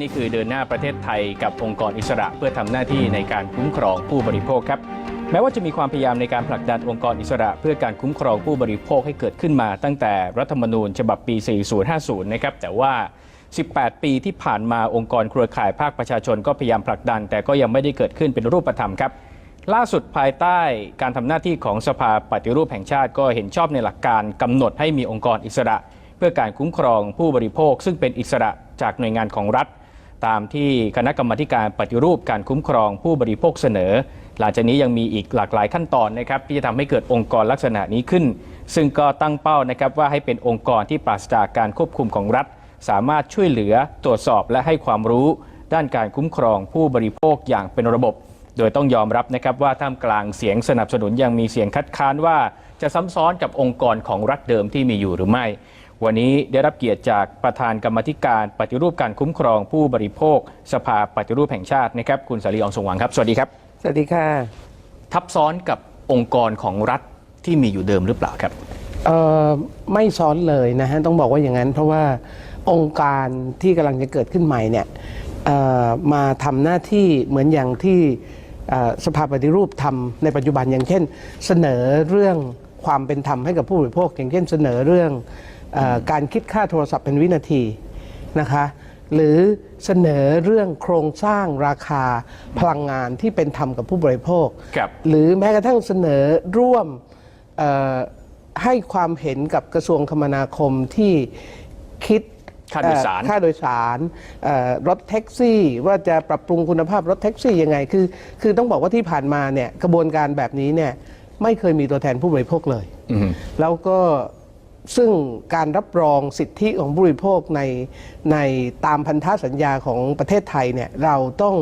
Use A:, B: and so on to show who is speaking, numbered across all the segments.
A: นี่คือเดินหน้าประเทศไทยกับองค์กรอิสระ เพื่อทำหน้าที่ในการคุ้มครองผู้บริโภคครับแม้ว่าจะมีความพยายามในการผลักดันองค์กรอิสระ เพื่อการคุ้มครองผู้บริโภคให้เกิดขึ้นมา ตั้งแต่รัฐธรรมนูญฉบับปี 4050 นะครับแต่ว่า 18 ปีที่ผ่านมาองค์กรเครือข่ายภาคประชาชนก็พยายามผลักดัน แต่ก็ยังไม่ได้เกิดขึ้นเป็นรูปธรรมครับล่าสุดภายใต้การทำหน้าที่ของสภาปฏิรูปแห่งชาติ ก็เห็นชอบในหลักการกำหนดให้มีองค์กรอิสระ เพื่อการคุ้มครองผู้บริโภค ซึ่งเป็นอิสระจากหน่วยงานของรัฐ ตามที่คณะกรรมการปฏิรูปการคุ้มครองผู้บริโภคเสนอ หลังจากนี้ยังมีอีกหลากหลายขั้นตอนนะครับที่จะทำให้เกิดองค์กรลักษณะนี้ขึ้น ซึ่งก็ตั้งเป้านะครับว่าให้เป็นองค์กรที่ปราศจากการควบคุมของรัฐ สามารถช่วยเหลือตรวจสอบและให้ความรู้ด้านการคุ้มครองผู้บริโภคอย่างเป็นระบบ โดยต้องยอมรับนะครับว่าท่ามกลางเสียงสนับสนุนยังมีเสียงคัดค้านว่าจะซ้ำซ้อนกับองค์กรของรัฐเดิมที่มีอยู่หรือไม่ วันนี้ได้รับเกียรติจากประธานกรรมาธิการปฏิรูปการคุ้มครองผู้บริโภค สภาปฏิรูปแห่งชาตินะครับคุณสารีอองสงหวังครับ สวัสดีครับ
B: สวัสดีค่ะ
A: ทับซ้อนกับองค์กรของรัฐที่มีอยู่เดิมหรือเปล่าครับ
B: เอ่อไม่ซ้อนเลยนะฮะต้องบอกว่าอย่างนั้น เพราะว่าองค์การที่กำลังจะเกิดขึ้นใหม่เนี่ยเอ่อมาทำหน้าที่เหมือนอย่างที่เอ่อสภาปฏิรูปทำในปัจจุบันอย่างเช่น เสนอเรื่องความเป็นธรรมให้กับผู้บริโภค อย่างเช่นเสนอเรื่องเออ การคิดค่าโทรศัพท์เป็นวินาทีนะคะหรือเสนอเรื่องโครงสร้างราคาพลังงานที่เป็นธรรมกับผู้บริโภค
A: ครับ
B: หรือแม้กระทั่งเสนอร่วมเอ่อให้ความเห็นกับกระทรวงคมนาคมที่คิด
A: ค่าโดยสาร
B: เอ่อค่าโดยสารเอ่อรถแท็กซี่ว่าจะปรับปรุงคุณภาพรถแท็กซี่ยังไงคือคือต้องบอกว่าที่ผ่านมาเนี่ยกระบวนการแบบนี้เนี่ยไม่เคยมีตัวแทนผู้บริโภคเลย
A: อืม
B: แล้วก็ ซึ่งการรับรองสิทธิของผู้บริโภคในในตามพันธสัญญาของประเทศไทยเนี่ยเราต้อง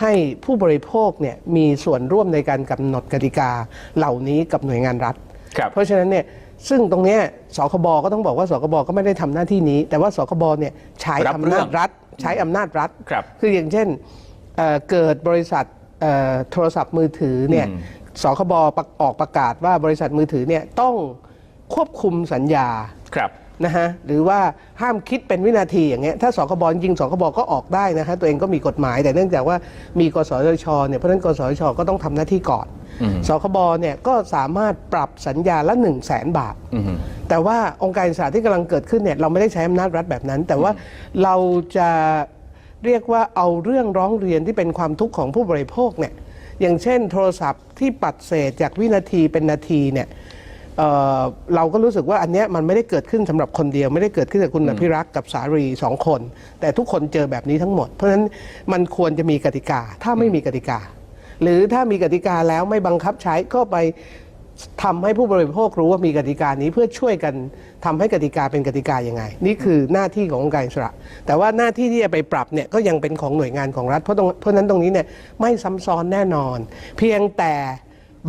B: ให้ผู้บริโภคเนี่ยมีส่วนร่วมในการกำหนดกติกาเหล่านี้กับหน่วยงานรัฐ
A: ครับ
B: เพราะฉะนั้นเนี่ยซึ่งตรงเนี้ยสคบก็ต้องบอกว่าสคบก็ไม่ได้ทำหน้าที่นี้ แต่ว่าสคบเนี่ยใช้
A: รับ
B: อำ
A: เรื่
B: นา
A: อ
B: จ
A: ง
B: รัฐ ใช้อำนาจรัฐ
A: ครับ
B: คืออย่างเช่นเอ่อเกิดบริษัทเอ่อโทรศัพท์มือถือเนี่ย
A: อืม
B: สคบประออกประกาศว่าบริษัทมือถือเนี่ยต้อง ควบคุมสัญญา
A: ครับ
B: นะฮะหรือว่าห้ามคิดเป็นวินาทีอย่างเงี้ยถ้าสคบจริงๆสคบก็ออกได้นะฮะตัวเองก็มีกฎหมายแต่เนื่องจากว่ามีกสทชเนี่ยเพราะฉะนั้นกสทชก็ต้องทำหน้าที่ก่อน
A: อืม
B: สคบเนี่ยก็สามารถปรับสัญญาละ1 0 0 0 0แสนบาท
A: อืม
B: แต่ว่าองค์การอิสระที่กำลังเกิดขึ้นเนี่ยเราไม่ได้ใช้อำนาจรัฐแบบนั้น แต่ว่าเราจะเรียกว่าเอาเรื่องร้องเรียนที่เป็นความทุกข์ของผู้บริโภคเนี่ยอย่างเช่น โทรศัพท์ที่ปัดเศษจากวินาทีเป็นนาทีเนี่ย เอ่อเราก็รู้สึกว่าอันเนี้ยมันไม่ได้เกิดขึ้นสำหรับคนเดียวไม่ได้เกิดขึ้นกับคุณอภิรักษ์กับสารีสองคน แต่ทุกคนเจอแบบนี้ทั้งหมด เพราะฉะนั้นมันควรจะมีกติกา ถ้าไม่มีกติกา หรือถ้ามีกติกาแล้วไม่บังคับใช้ก็ไปทำให้ผู้บริโภครู้ว่ามีกติกานี้เพื่อช่วยกันทำให้กติกาเป็นกติกายังไง นี่คือหน้าที่ขององค์การอิสระ แต่ว่าหน้าที่ที่จะไปปรับเนี่ยก็ยังเป็นของหน่วยงานของรัฐเพราะตรงเพราะฉะนั้นตรงนี้เนี่ยไม่ซ้ำซ้อนแน่นอน เพียงแต่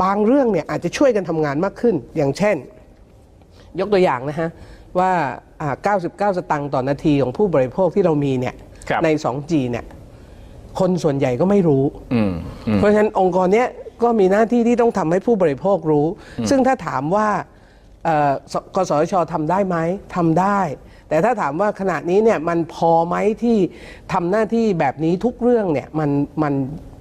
B: บางเรื่องเนี่ยอาจจะช่วยกันทำงานมากขึ้น อย่างเช่น ยกตัวอย่างนะฮะว่าอ่า99 สตังค์ต่อนาทีของผู้บริโภคที่เรามีเนี่ย
A: ครับ
B: ใน 2G เนี่ยคนส่วนใหญ่ก็ไม่รู้
A: อืมอืม
B: เพราะฉะนั้นองค์กรเนี้ยก็มีหน้าที่ที่ต้องทำให้ผู้บริโภครู้ ซึ่งถ้าถามว่าเอ่อกกสชทำได้ไหมทำได้ แต่ถ้าถามว่าขณะนี้เนี่ยมันพอไหมที่ทำหน้าที่แบบนี้ทุกเรื่องเนี่ยมันมัน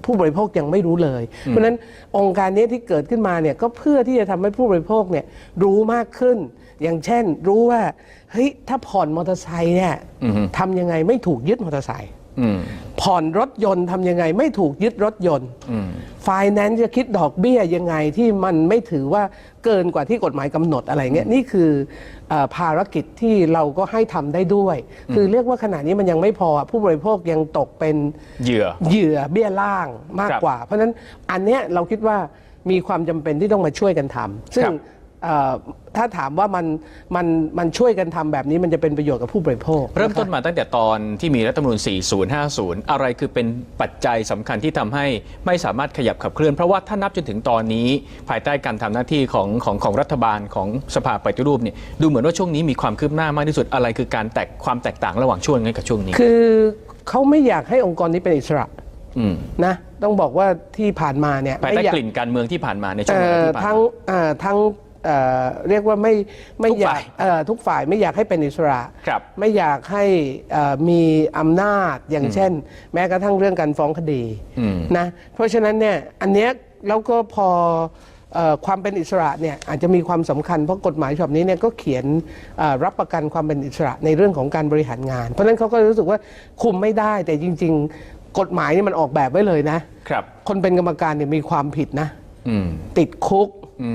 B: ผู้บริโภคยังไม่รู้เลย เพราะฉะนั้นองค์การนี้ที่เกิดขึ้นมาเนี่ยก็เพื่อที่จะทำให้ผู้บริโภคเนี่ยรู้มากขึ้น อย่างเช่นรู้ว่าเฮ้ยถ้าผ่อนมอเตอร์ไซค์เนี่ย
A: อือฮึ
B: ทำยังไงไม่ถูกยึดมอเตอร์ไซค์
A: อืม
B: ผ่อนรถยนต์ทำยังไง ไม่ถูกยึดรถยนต์
A: อืม
B: ไฟแนนซ์จะคิดดอกเบี้ยยังไงที่มันไม่ถือว่าเกินกว่าที่กฎหมายกำหนดอะไรเงี้ยนี่คือเออภารกิจที่เราก็ให้ทำได้ด้วย คือเรียกว่าขณะนี้มันยังไม่พอผู้บริโภคยังตกเป็น
A: เหยื่อ
B: เหยื่อเบี้ยล่างมาก
A: ครับ
B: กว่า เพราะฉะนั้นอันเนี้ยเราคิดว่ามีความจำเป็นที่ต้องมาช่วยกันทำซึ่ง
A: ครับ
B: เอ่อ ถ้าถามว่ามันมันมันช่วยกันทำแบบนี้มันจะเป็นประโยชน์กับผู้บริโภค
A: เริ่มะ
B: คะ
A: ต้นมาตั้งแต่ตอนที่มีรัฐธรรมนูญ4050 อะไรคือเป็นปัจจัยสำคัญที่ทำให้ไม่สามารถขยับขับเคลื่อน เพราะว่าถ้านับจนถึงตอนนี้ ภายใต้การทำหน้าที่ของของของรัฐบาลของสภาปฏิรูปเนี่ยดูเหมือนว่าช่วงนี้มีความคืบหน้ามากที่สุดอะไรคือการแตกความแตกต่างระหว่างช่วงนี้กับช่วงนี้
B: คือเขาไม่อยากให้องค์กรนี้เป็นอิสระ
A: อืม
B: นะต้องบอกว่าที่ผ่านมาเนี่ย
A: ภายใต้
B: ไม่อยาก
A: กลิ่นการเมืองที่ผ่านมาในช่วง
B: เอ่
A: เวลา
B: อ
A: ที่ผ่าน
B: ทั้ง
A: มา
B: เอ่อทั้ง เอ่อเรียกว่าไม่ไม่
A: ทุก
B: อยา
A: ฝ่ากย
B: เอ่อทุกฝ่ายไม่อยากให้เป็นอิสระ
A: ครับ
B: ไม่อยากให้เอ่อมีอำนาจอย่างเช่น แม้กระทั่งเรื่องการฟ้องคดี
A: อืม
B: นะเพราะฉะนั้นเนี่ยอันเนี้ยแล้วก็พอเอ่อความเป็นอิสระเนี่ยอาจจะมีความสำคัญเพราะกฎหมายฉบับนี้เนี่ยก็เขียนเอ่อรับประกันความเป็นอิสระในเรื่องของการบริหารงาน เพราะฉะนั้นเขาก็รู้สึกว่าคุมไม่ได้แต่จริง ๆ กฎหมายนี่มันออกแบบไว้เลยนะ
A: ครับ
B: คนเป็นกรรมการเนี่ยมีความผิดนะ
A: อืม
B: ติดคุก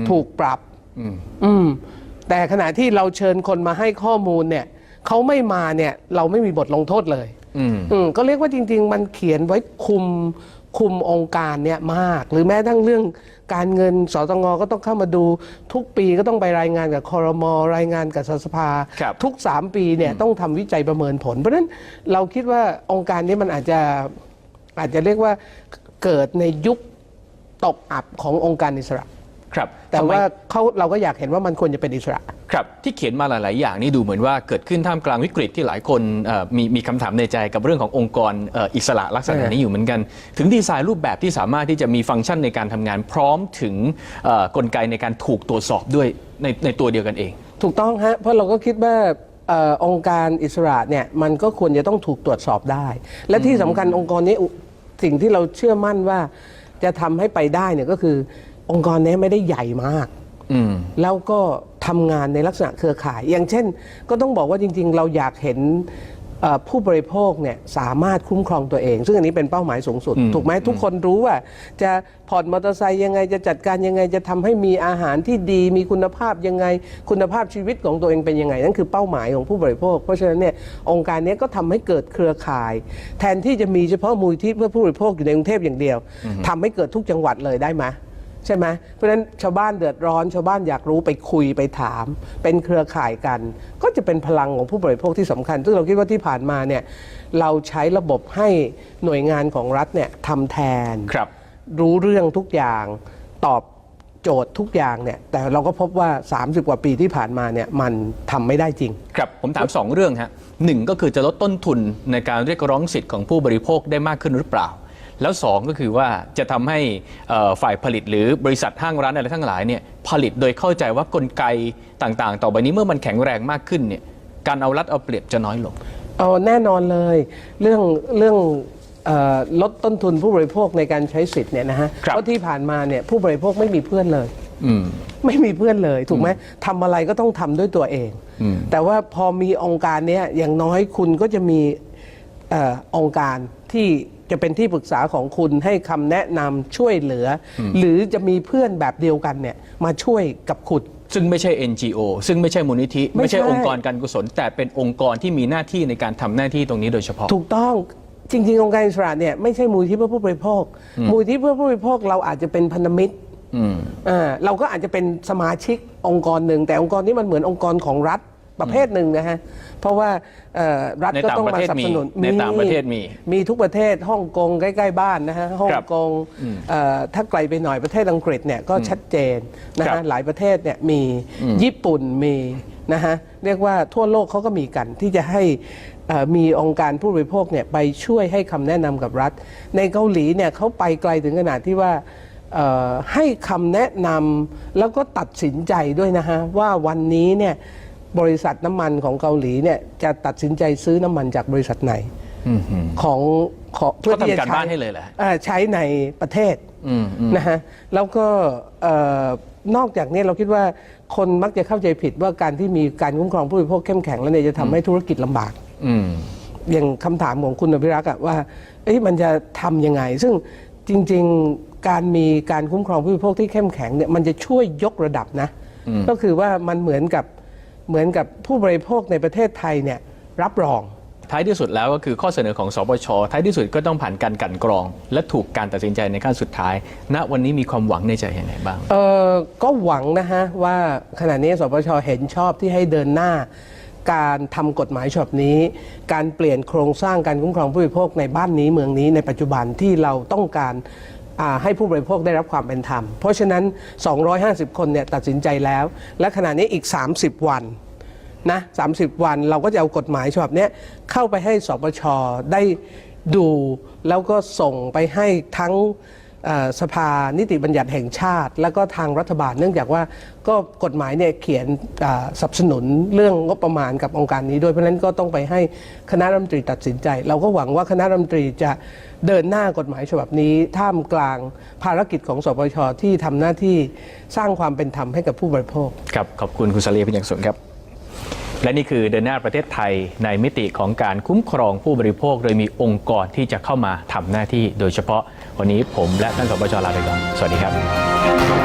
B: ถูกปรับ
A: อืม
B: อืมแต่ขณะที่เราเชิญคนมาให้ข้อมูลเนี่ยเขาไม่มาเนี่ย เราไม่มีบทลงโทษเลย
A: อืม
B: อืมก็เรียกว่าจริง ๆ มันเขียนไว้คุมคุมองค์การเนี่ยมาก หรือแม้ทั้งเรื่องการเงินสตงก็ต้องเข้ามาดูทุกปีก็ต้องไปรายงานกับคอรมอรายงานกับสสภา
A: ครับ
B: ทุก 3 ปีเนี่ยต้องทำวิจัยประเมินผล เพราะฉะนั้นเราคิดว่าองค์การนี้มันอาจจะอาจจะเรียกว่าเกิดในยุคตกอับขององค์การอิสระ
A: ครับ
B: แต่
A: ทำไม
B: ว่าเขาเราก็อยากเห็นว่ามันควรจะเป็นอิสระ
A: ครับที่เขียนมาหลาย ๆ อย่างนี่ดูเหมือนว่าเกิดขึ้นท่ามกลางวิกฤตที่หลายคนเอ่อมีมีคำถามในใจกับเรื่องขององค์กรเอ่ออิสระลักษณะ
B: เออ
A: นี้อยู่เหมือนกัน ถึงดีไซน์รูปแบบที่สามารถที่จะมีฟังก์ชันในการทำงานพร้อมถึงเอ่อกลไกในการถูกตรวจสอบด้วยในในตัวเดียวกันเอง
B: ถูกต้องฮะเพราะเราก็คิดว่าเออองค์การอิสระเนี่ยมันก็ควรจะต้องถูกตรวจสอบได้ และที่สำคัญองค์กรนี้อุสิ่งที่เราเชื่อมั่นว่าจะทำให้ไปได้เนี่ยก็คือ องค์กรนี้ไม่ได้ใหญ่มาก
A: อืม
B: แล้วก็ทำงานในลักษณะเครือข่าย อย่างเช่น ก็ต้องบอกว่าจริง ๆ เราอยากเห็นเอ่อผู้บริโภคเนี่ยสามารถคุ้มครองตัวเอง ซึ่งอันนี้เป็นเป้าหมายสูงสุด
A: อืม
B: ถูกไหมทุกคนรู้ว่า จะผ่อนมอเตอร์ไซค์ยังไงจะจัดการยังไงจะทำให้มีอาหารที่ดี มีคุณภาพยังไง คุณภาพชีวิตของตัวเองเป็นยังไง นั่นคือเป้าหมายของผู้บริโภค เพราะฉะนั้นเนี่ยองค์การนี้ก็ทำให้เกิดเครือข่าย แทนที่จะมีเฉพาะมูลที่เพื่อผู้บริโภคอยู่ในกรุงเทพอย่างเดียวทำให้เกิดทุกจังหวัดเลยได้ไหม ใช่ไหมเพราะฉะนั้นชาวบ้านเดือดร้อน ชาวบ้านอยากรู้ไปคุยไปถาม เป็นเครือข่ายกัน ก็จะเป็นพลังของผู้บริโภคที่สำคัญ ซึ่งเราคิดว่าที่ผ่านมาเนี่ยเราใช้ระบบให้หน่วยงานของรัฐเนี่ยทำแทน
A: ครับ
B: รู้เรื่องทุกอย่างตอบโจทย์ทุกอย่างเนี่ยแต่เราก็พบว่า 30 กว่าปีที่ผ่านมาเนี่ยมันทำไม่ได้จริง
A: ครับผมถาม 2 เรื่องฮะหนึ่งก็คือจะลดต้นทุนในการเรียกร้องสิทธิ์ของผู้บริโภคได้มากขึ้นหรือเปล่า แล้ว 2 ก็คือว่าจะทำให้เอ่อฝ่ายผลิตหรือบริษัทห้างร้านอะไรทั้งหลายเนี่ยผลิตโดยเข้าใจว่ากลไกต่างๆ ต่อไปนี้เมื่อมันแข็งแรงมากขึ้นเนี่ยการเอารัดเอาเปรียบจะน้อยลง
B: เอาแน่นอนเลยเรื่องเรื่องเออลดต้นทุนผู้บริโภคในการใช้สิทธิ์เนี่ยนะฮะ
A: ครับ
B: เพราะที่ผ่านมาเนี่ยผู้บริโภคไม่มีเพื่อนเลย
A: อืม
B: ไม่มีเพื่อนเลยถูกไหมทำอะไรก็ต้องทำด้วยตัวเอง
A: อืม
B: แต่ว่าพอมีองค์การเนี้ยอย่างน้อยคุณก็จะมีเออองค์การที่ จะเป็นที่ปรึกษาของคุณให้คำแนะนำช่วยเหลืออหรือจะมีเพื่อนแบบเดียวกันเนี่ยมาช่วยกับคุณ
A: ซึ่งไม่ใช่ NGO ซึ่งไม่ใช่มูลนิธิ
B: ไม่
A: ไม่
B: ใช่
A: ใช่องค์กรการกุศล แต่เป็นองค์กรที่มีหน้าที่ในการทำหน้าที่ตรงนี้โดยเฉพาะ
B: ถูกต้องจริงๆ องค์การอิสระเนี่ยไม่ใช่มูลที่เพื่อผู้บริโภค มูลที่เพื่อผู้บริโภคเราอาจจะเป็นพันธมิตร
A: อืม
B: อ่าเราก็อาจจะเป็นสมาชิกองค์กรหนึ่งแต่องค์กรนี้มันเหมือนองค์กรของรัฐ ประเภทหนึ่งนะฮะ เพราะว่าเอ่อรัฐก็ต้องมาสนับสนุน
A: ในต่างประเทศมี
B: มีทุกประเทศฮ่องกงใกล้ ๆ บ้านนะฮะฮ่องกงเอ่อถ้าไกลไปหน่อยประเทศอังกฤษเนี่ยก็ชัดเจนนะ
A: ครั
B: ฮะ
A: บ
B: หลายประเทศเนี่ยมีญี่ปุ่นมีนะฮะเรียกว่าทั่วโลกเขาก็มีกันที่จะให้เอ่อมีองค์การผู้บริโภคเนี่ยไปช่วยให้คำแนะนำกับรัฐ ในเกาหลีเนี่ยเขาไปไกลถึงขนาดที่ว่าเอ่อให้คำแนะนำแล้วก็ตัดสินใจด้วยนะฮะว่าวันนี้เนี่ย บริษัทน้ำมันของเกาหลีเนี่ยจะตัดสินใจซื้อน้ำมันจากบริษัทไหนของของเพื่อที่จะ
A: เขาทำการ
B: ใช้
A: บ้านให้เลยเหรอฮะ
B: อ่าใช้ในประเทศ
A: อืมอืม
B: นะฮะแล้วก็เอ่อนอกจากนี้เราคิดว่าคนมักจะเข้าใจผิดว่าการที่มีการคุ้มครองผู้บริโภคเข้มแข็งแล้วเนี่ยจะทำให้ธุรกิจลำบาก
A: อืม
B: อย่างคำถามของคุณอภิรักษ์อะว่าเอ้ยมันจะทำยังไง ซึ่งจริง ๆ การมีการคุ้มครองผู้บริโภคที่เข้มแข็งเนี่ยมันจะช่วยยกระดับนะ ก็คือว่ามันเหมือนกับ เหมือนกับผู้บริโภคในประเทศไทยเนี่ยรับรอง
A: ท้ายที่สุดแล้วก็คือข้อเสนอของสปชท้ายที่สุดก็ต้องผ่านการกลันกรอง และถูกการตัดสินใจในขั้นสุดท้าย ณวันนี้มีความหวังในใจอย่างไรบ้าง
B: เออก็หวังนะฮะว่าขณะนี้สปชเห็นชอบที่ให้เดินหน้า การทำกฎหมายฉบับนี้ การเปลี่ยนโครงสร้างการคุ้มครองผู้บริโภคในบ้านนี้เมืองนี้ในปัจจุบันที่เราต้องการอ่า ให้ผู้บริโภคได้รับความเป็นธรรม เพราะฉะนั้น 250 คนเนี่ยตัดสินใจแล้ว และขณะนี้อีก 30 วันนะ30 วันเราก็จะเอากฎหมายฉบับนี้เข้าไปให้สปชได้ดู แล้วก็ส่งไปให้ทั้ง สภานิติบัญญัติแห่งชาติ แล้วก็ทางรัฐบาล เนื่องจากว่าก็กฎหมายเนี่ยเขียนสนับสนุนเรื่องงบประมาณกับองค์การนี้ด้วยเพราะฉะนั้นก็ต้องไปให้คณะรัฐมนตรีตัดสินใจ เราก็หวังว่าคณะรัฐมนตรีจะเดินหน้ากฎหมายฉบับนี้ ท่ามกลางภารกิจของสปชที่ทำหน้าที่สร้างความเป็นธรรมให้กับผู้บริโภค
A: ครับขอบคุณคุณสลีเป็นอย่างสูงครับ และนี่คือเดินหน้าประเทศไทยในมิติของการคุ้มครองผู้บริโภค โดยมีองค์กรที่จะเข้ามาทำหน้าที่โดยเฉพาะวันนี้ผมและท่านสบจลาไปก่อนสวัสดีครับ